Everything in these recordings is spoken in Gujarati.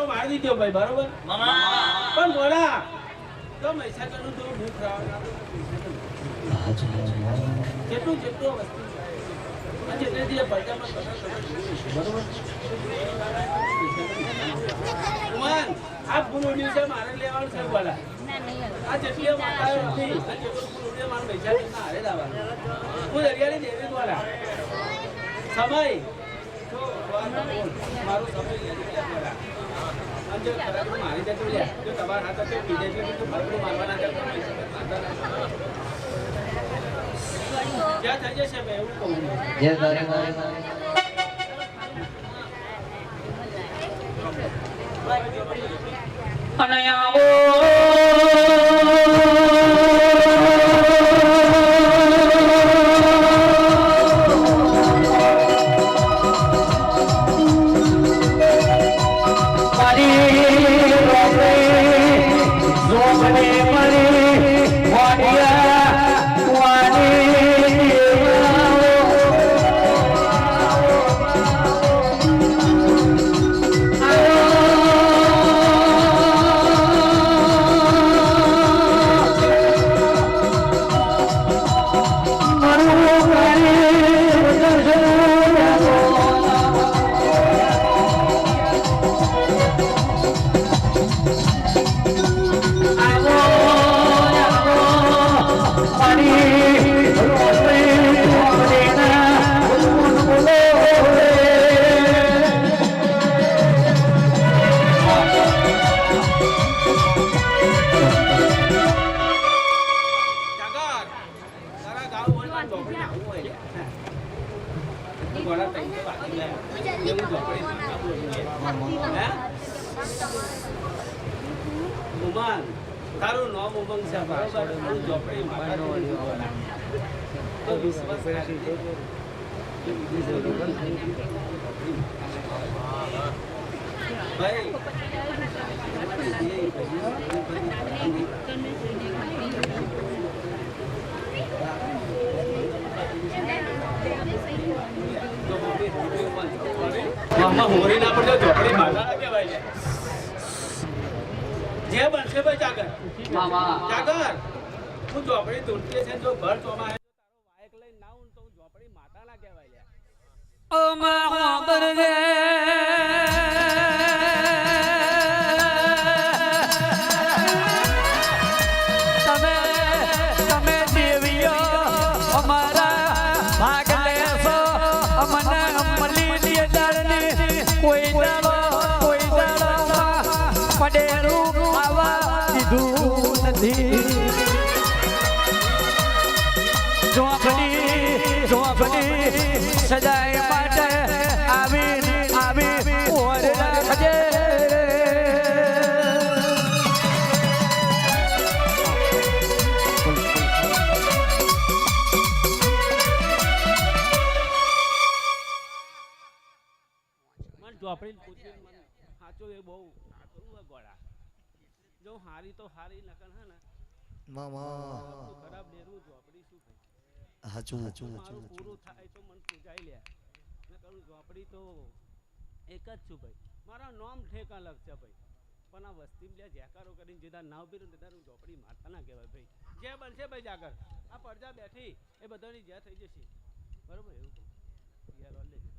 તો મારી દીધો ભાઈ બરોબર? પણ મોડા તો મહીસાગરનું થોડું ભૂખ રાવણ કેટલું જેટલું વસ્તુ જેટલે જે છે, બરોબર? ઉમાન, આ ફૂલ ઉડ્યું છે મારે લેવાનું છે બોલા. આ જેટલી માતાઓ નથી જેટલું ફૂલ ઉડ્યું મારે મહીસાગરના હારે લાવવાનું હું દરિયાની દેવી દ્વારા સમય તો દ્વારા બોલ. મારો. અને જો ઉમંગ બરોબર હું ઝોપડી તો વિશ્વાસ ભાઈ હોરી ના પડે ઝોપડી માતા. જે બનશે ભાઈ જાગર. જાગર. હું ઝોપડી તૂટતી છે જો ઘર ચોમા વાયક લઈને ના હું તો હું માતા ના કહેવાય ઓ માં સદાય માટે આવી આવી ઓર રાખજે મને ઝોપડી પૂછી મને સાચો એ બહુ સાચું જો હારી તો હારી નકર હે ને મામા. ખરાબ ડેરું ઝોપડી હાચું હાચું મારું પૂરું થાય તો મને પૂજાઈ લે. મેં કહ્યું ઝોપડી તો એક જ છું ભાઈ. મારા નામ ઠેક અલગ છે ભાઈ. પણ આ વસ્તી લે જેકારો કરીને જેદાર ના ઊભી રહું તેદાર ઝોપડી મારતા ના કહેવાય ભાઈ. જે બનશે ભાઈ જાગર. આ પડજા બેઠી. એ બધાની જ્યાં થઈ જશે. બરોબર એવું કહું. યાર ઓલે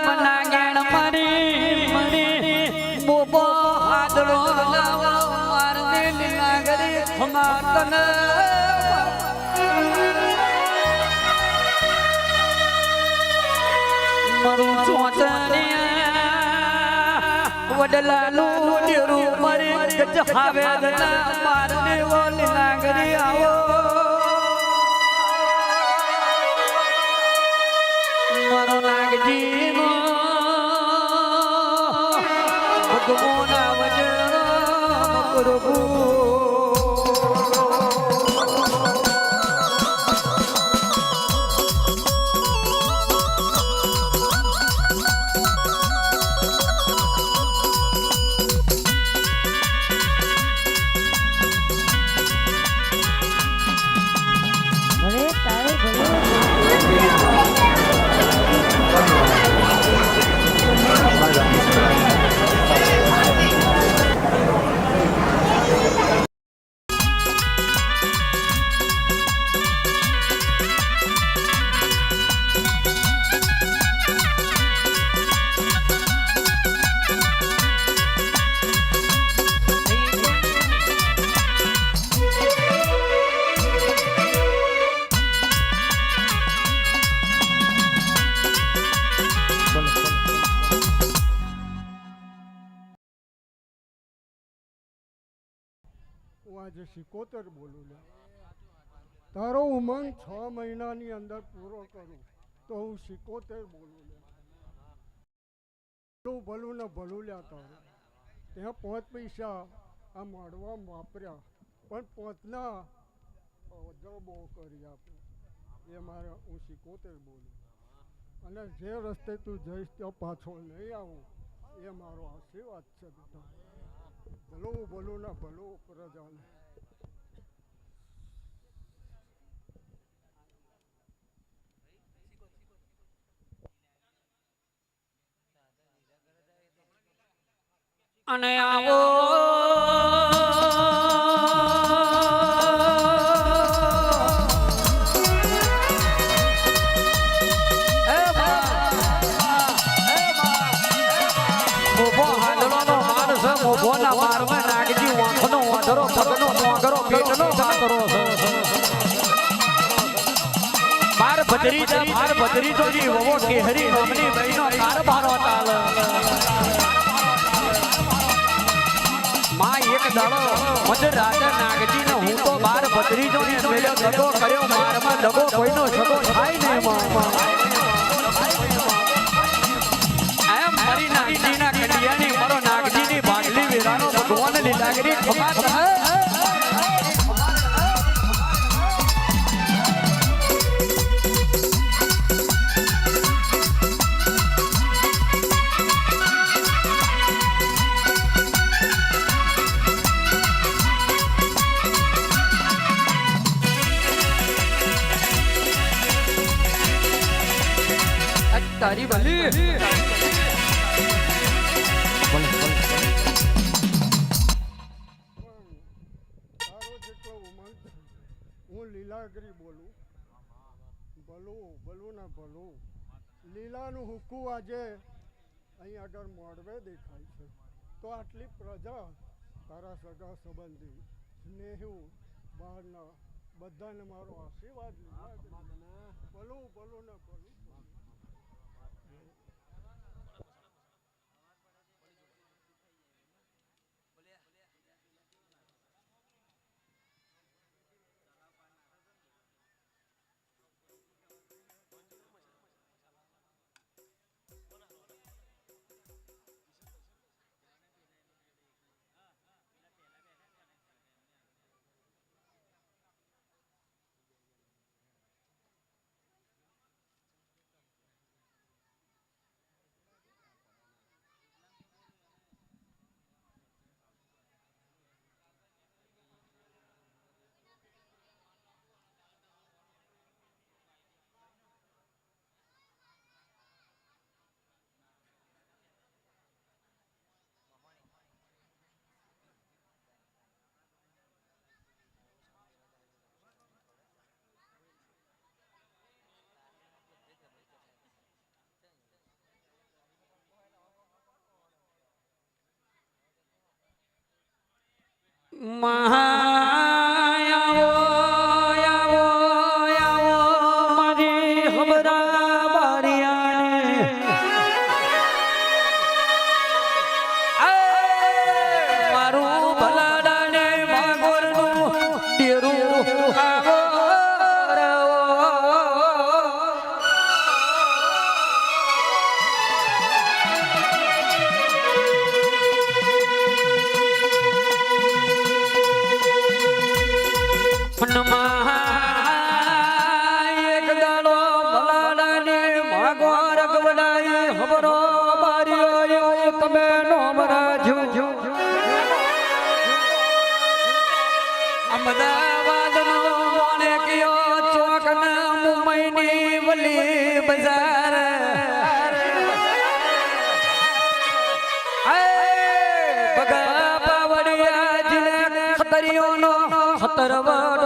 પદમ નાગેણ મરી મરી. બોબો હાદડો લાવો માર દિલ નાગરી ખમાતન મારું મરી ગજ હાવે દલા માર નાગરી આવો. આજે સિકોતેર બોલું લે. તારો ઉમંગ છ મહિનાની અંદર પૂરો કરું તો હું સિકોતેર બોલું લે. ભલું ભલું ને ભલું લ્યા તારું. ત્યાં પાંચ પૈસા આ માળવા વાપર્યા, પણ પાંચના અવધો કરી આપ્યો એ મારે હું સિકોતેર બોલું. અને જે રસ્તે તું જઈશ ત્યાં પાછો નહીં આવું. એ મારો આશીર્વાદ છે બેટા. ભલું ભલું ને ભલું પ્રજાને અને આવો માર ભદ્રી માર ભદ્રી તો જી વવો કેહરી નામની બહેનો કારભારો તાલ. માં એક દાડો મજ રાજા નાગજી ને હું તો બાર ભત્રીજો ને મેળ્યો દગો કર્યો, મારમાં દગો કોઈનો સગો થાય ને માં જેટલો ઉમંગ હું લીલાગરી બોલું. ભલું ભલું ને ભલું. લીલાનું હુક્કું આજે અહીં આગળ મોડવે દેખાય છે. તો આટલી પ્રજા, તારા સગા સંબંધી, સ્નેહું, બહારના બધાને મારો આશીર્વાદ લીલા ભલું ભલું ને ભલું. মহা ખતરવડ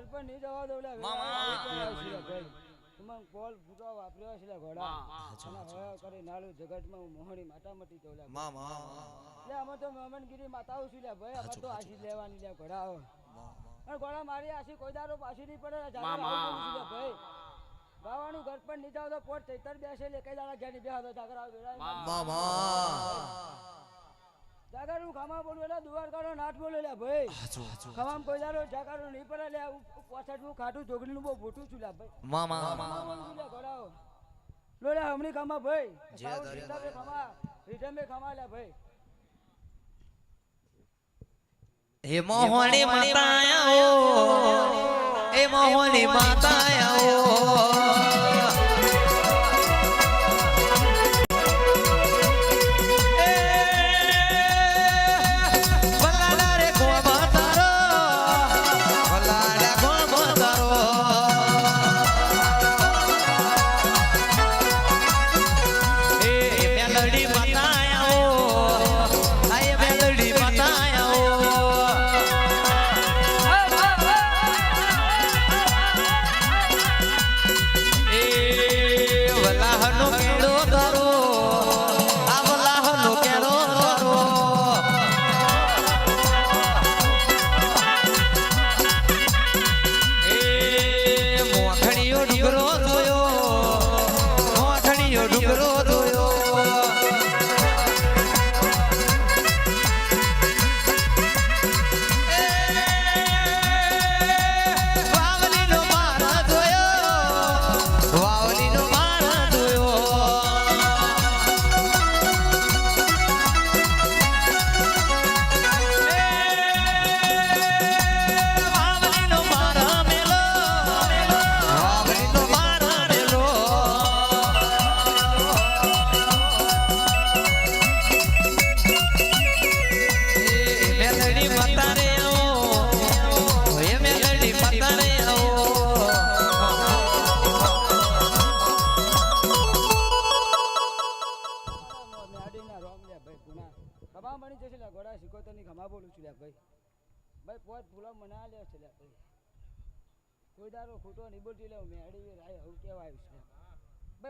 ઘર પર નહીં જવા દો લે કોલ ફૂટો વાપર્યો છે ઘોડા. અને હવે કરી નાળું જગતમાં હું મોહણી માતા મટી લે એટલે અમે તો મમનગીરી માતાઓ છું લે ભાઈ. અમે તો આશી લેવાની લે ઘોડા અને ઘોડા મારી આશી કોઈ દારો પાછી નહીં પડે ભાઈ. બાવાનું ઘર પર નહીં જાવ તો પોટ ચૈતર બેસે લે કઈ દાડા ઘેર નહીં બેહા તો જાગર આવ જાગર હું ખામા બોલું એટલે દુવાર કરો નાટ બોલું લે ભાઈ ખમામ કોઈ દારો જાકારો નહીં પડે લે પાછળ હું ખાટું જોગડીનું બહુ ભૂટું છું લે ભાઈ. મામા લે લો લે હમણી ખમા ભાઈ. સાઉન્ડ ખામા એ ખમા લે ભાઈ. હે મોહણી માતા આવો હે મોહણી માતા આવો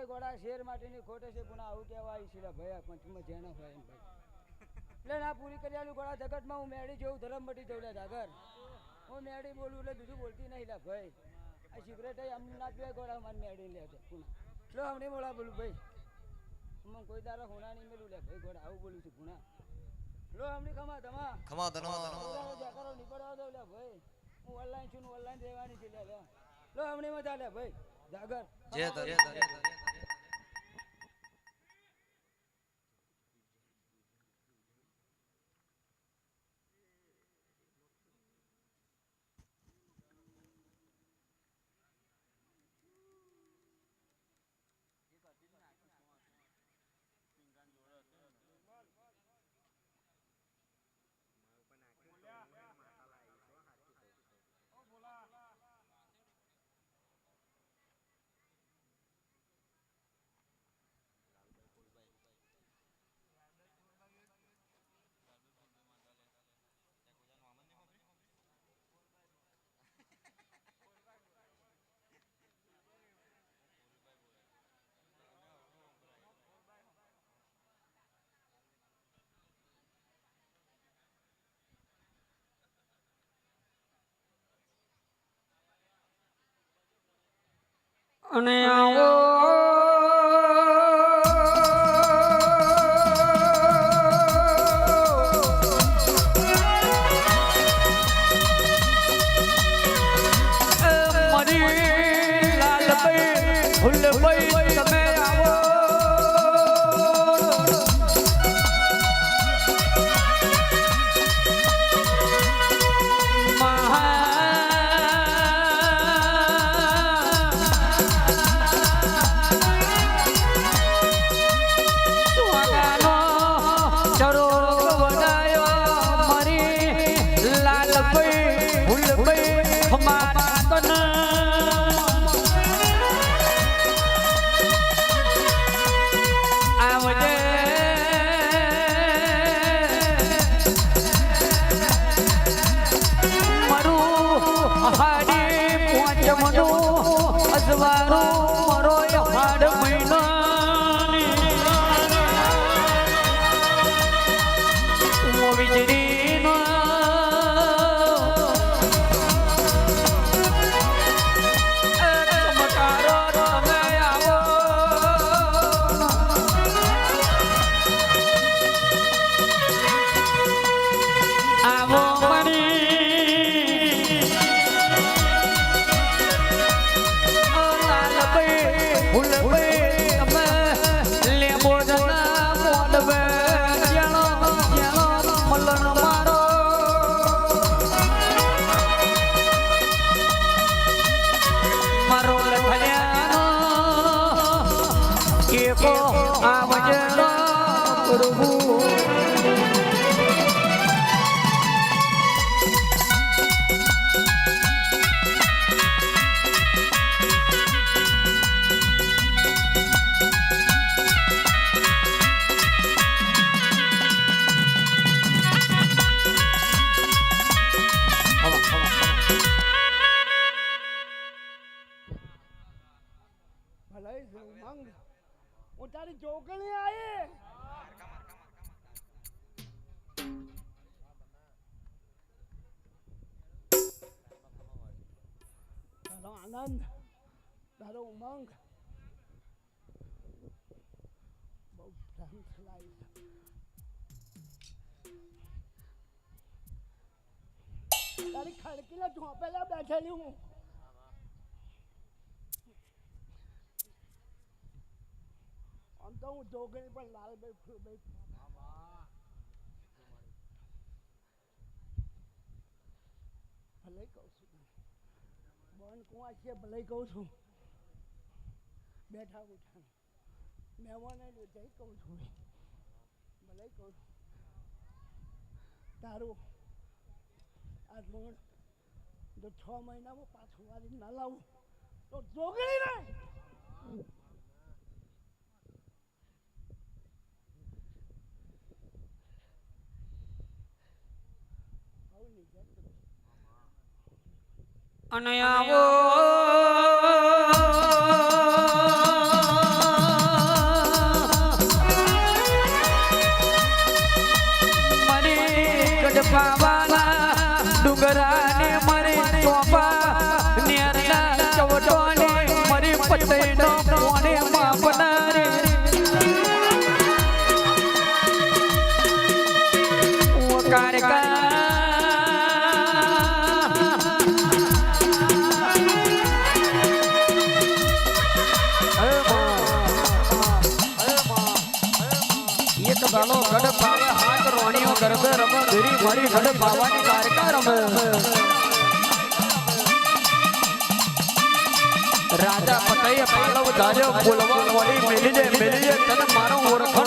ભાઈ ગોળા શેર માટેની ખોટે છે પુના આવું કેવા આવ્યું છે ભાઈ આ પંચમાં જેનો હોય એમ ભાઈ. એટલે ના પૂરી કર્યાલું ગોળા જગતમાં હું મેળી જેવું ધરમ મટી જવું લે જાગર. હું મેળી બોલું એટલે બીજું બોલતી નહીં લે ભાઈ. આ સિગરેટ અમના બે ગોળા મને મેળી લે છે પુના એટલે હમણે બોલા બોલું ભાઈ. હું કોઈ દારો હોના નહીં મેલું લે ભાઈ ગોળા આવું બોલું છું પુના લો હમણે ખમા તમા ખમા તનો કરો નીકળવા દો લે ભાઈ. હું ઓનલાઈન છું ઓનલાઈન રહેવાની છે લે લે. હમણે મજા લે ભાઈ. જાગર. જય તર અને આવો હું તારી જોગણી આવી તારો આનંદ, તારો ઉમંગ. બહુ ભ્રાંત છે તારી ખડકીના ઝોપેલા બેઠેલી હું. આમ તો હું જોગણી પણ લાલભાઈ ફૂલભાઈ ભલે કહું છું બોન કુવા છે ભલે કહું છું બેઠા ઉઠા મહેમાને જઈ કહું છું ભલે કહું તારું આ લોન જો છ મહિનામાં પાછું વાળી ના લાવું તો જોગણી નહીં અને આવો મને કડપાવાના ડુંગરાને મરે ચોપા રમે ધીરી ભાવાની કારકા રમે. રાજા પતઈ પાલવ ધાર્યો બોલવા વળી મેલી જે મેલી જે તને મારો ઓળખ